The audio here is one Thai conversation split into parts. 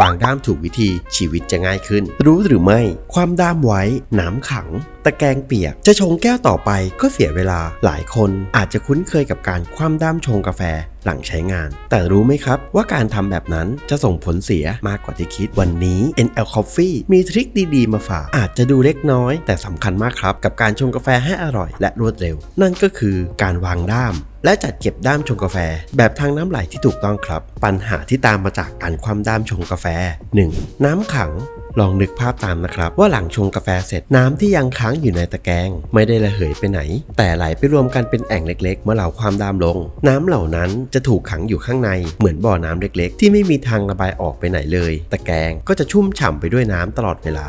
วางด้ามถูกวิธีชีวิตจะง่ายขึ้น รู้หรือไม่ ความด้ามไว้น้ำขัง ตะแกรงเปียก จะชงแก้วต่อไปก็เสียเวลา หลายคนอาจจะคุ้นเคยกับการคว่ำด้ามชงกาแฟหลังใช้งาน แต่รู้ไหมครับว่าการทำแบบนั้นจะส่งผลเสียมากกว่าที่คิด วันนี้ NL Coffee มีทริคดีๆ มาฝาก อาจจะดูเล็กน้อย แต่สำคัญมากครับ กับการชงกาแฟให้อร่อยและรวดเร็ว นั่นก็คือการวางด้ามและจัดเก็บด้ามชงกาแฟ แบบทางน้ำไหลที่ถูกต้องครับ ปัญหาที่ตามมาจากการคว่ำด้ามชงกาแฟ 1. น้ำขัง ลองนึกภาพตามนะครับ ว่าหลังชงกาแฟเสร็จน้ำที่ยังค้างอยู่ในตะแกรงไม่ได้ระเหยไปไหน แต่ไหลไปรวมกันเป็นแอ่งเล็ก ๆ เมื่อเราความดามลง น้ำเหล่านั้นจะถูกขังอยู่ข้างในเหมือนบ่อน้ำเล็ก ๆ ที่ไม่มีทางระบายออกไปไหนเลย ตะแกรงก็จะชุ่มฉ่ำไปด้วยน้ำตลอดเวลา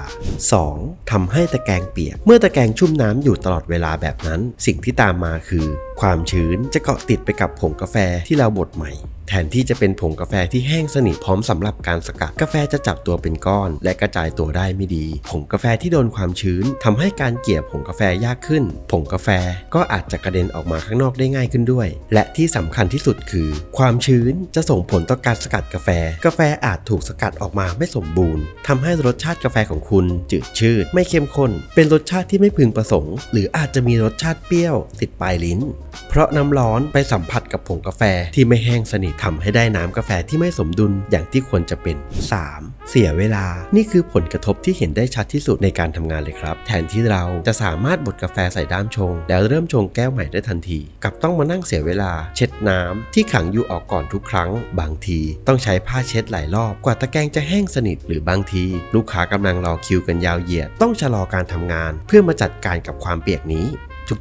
2. ทำให้ตะแกรงเปียก เมื่อตะแกรงชุ่มน้ำอยู่ตลอดเวลาแบบนั้น สิ่งที่ตามมาคือ ความชื้นจะเกาะติดไปกับผงกาแฟที่เราบดใหม่ แทนที่จะเป็นผงกาแฟที่แห้งสนิทพร้อมสำหรับการสกัด กาแฟจะจับตัวเป็นก้อน และกระจายตัวได้ไม่ดี ผงกาแฟที่โดนความชื้นทำให้การเกี่ยผงกาแฟยากขึ้น ผงกาแฟก็อาจจะกระเด็นออกมาข้างนอกได้ง่ายขึ้นด้วย และที่สำคัญที่สุดคือ ความชื้นจะส่งผลต่อการสกัดกาแฟ กาแฟอาจถูกสกัดออกมาไม่สมบูรณ์ทำให้รสชาติกาแฟของคุณ จืดชืด ไม่เข้มข้น เป็นรสชาติที่ไม่พึงประสงค์ หรืออาจจะมีรสชาติเปรี้ยว ติดปลายลิ้น เพราะน้ำร้อนไปสัมผัสกับผงกาแฟที่ไม่แห้งสนิททำให้ได้น้ำกาแฟที่ไม่สมดุลอย่างที่ควรจะเป็น 3. เสียเวลา นี่คือผลกระทบที่เห็นได้ชัดที่สุดในการทำงานเลยครับ แทนที่เราจะสามารถบดกาแฟใส่ด้ามชง แล้วเริ่มชงแก้วใหม่ได้ทันที กับต้องมานั่งเสียเวลา เช็ดน้ำที่ขังอยู่ออกก่อนทุกครั้ง บางที ต้องใช้ผ้าเช็ดหลายรอบกว่าตะแกรงจะแห้งสนิทหรือบางที ลูกค้ากำลังรอคิวกันยาวเหยียด ต้องชะลอการทำงาน เพื่อมาจัดการกับความเปียกนี้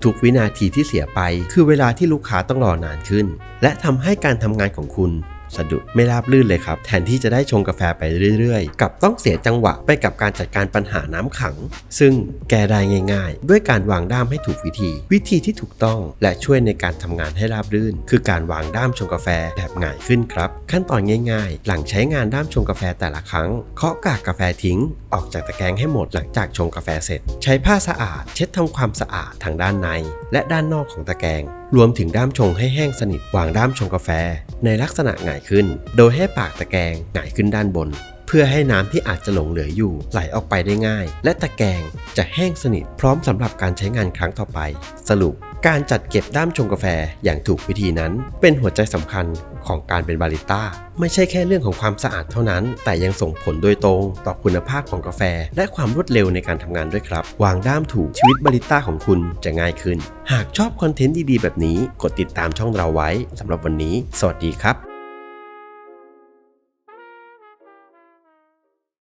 ทุกๆ วินาทีที่เสียไป คือเวลาที่ลูกค้าต้องรอนานขึ้น และทำให้การทำงานของคุณ สะดุดไม่ราบลื่นเลยครับ แทนที่จะได้ชงกาแฟไปเรื่อยๆ กับต้องเสียจังหวะไปกับการจัดการปัญหาน้ำขัง ซึ่งแก้ได้ง่าย ๆ ด้วยการวางด้ามให้ถูกวิธี วิธีที่ถูกต้องและช่วยในการทำงานให้ราบรื่น คือการวางด้ามชงกาแฟแบบง่ายขึ้นครับ ขั้นตอนง่ายๆ หลังใช้งานด้ามชงกาแฟแต่ละครั้งเคาะกากกาแฟทิ้ง ออกจากตะแกรงให้หมดหลังจากชงกาแฟเสร็จ ใช้ผ้าสะอาด เช็ดทำความสะอาดทางด้านใน และด้านนอกของตะแกรง รวมถึงด้ามชงให้แห้งสนิทวางด้ามชงกาแฟ ในลักษณะหงายขึ้น โดยให้ปากตะแกรงหงายขึ้นด้านบน เพื่อให้น้ำที่อาจจะหลงเหลืออยู่ไหลออกไปได้ง่าย และตะแกรงจะแห้งสนิทพร้อมสำหรับการใช้งานครั้งต่อไป สรุป การจัดเก็บด้ามชงกาแฟอย่างถูกวิธีนั้น เป็นหัวใจสำคัญของการเป็นบาริสต้า ไม่ใช่แค่เรื่องของความสะอาดเท่านั้น แต่ยังส่งผลโดยตรงต่อคุณภาพของกาแฟ และความรวดเร็วในการทำงานด้วยครับ วางด้ามถูกชีวิตบาริสต้าของคุณจะง่ายขึ้น หากชอบคอนเทนต์ดีๆ แบบนี้ กดติดตามช่องเราไว้สำหรับวันนี้ สวัสดีครับ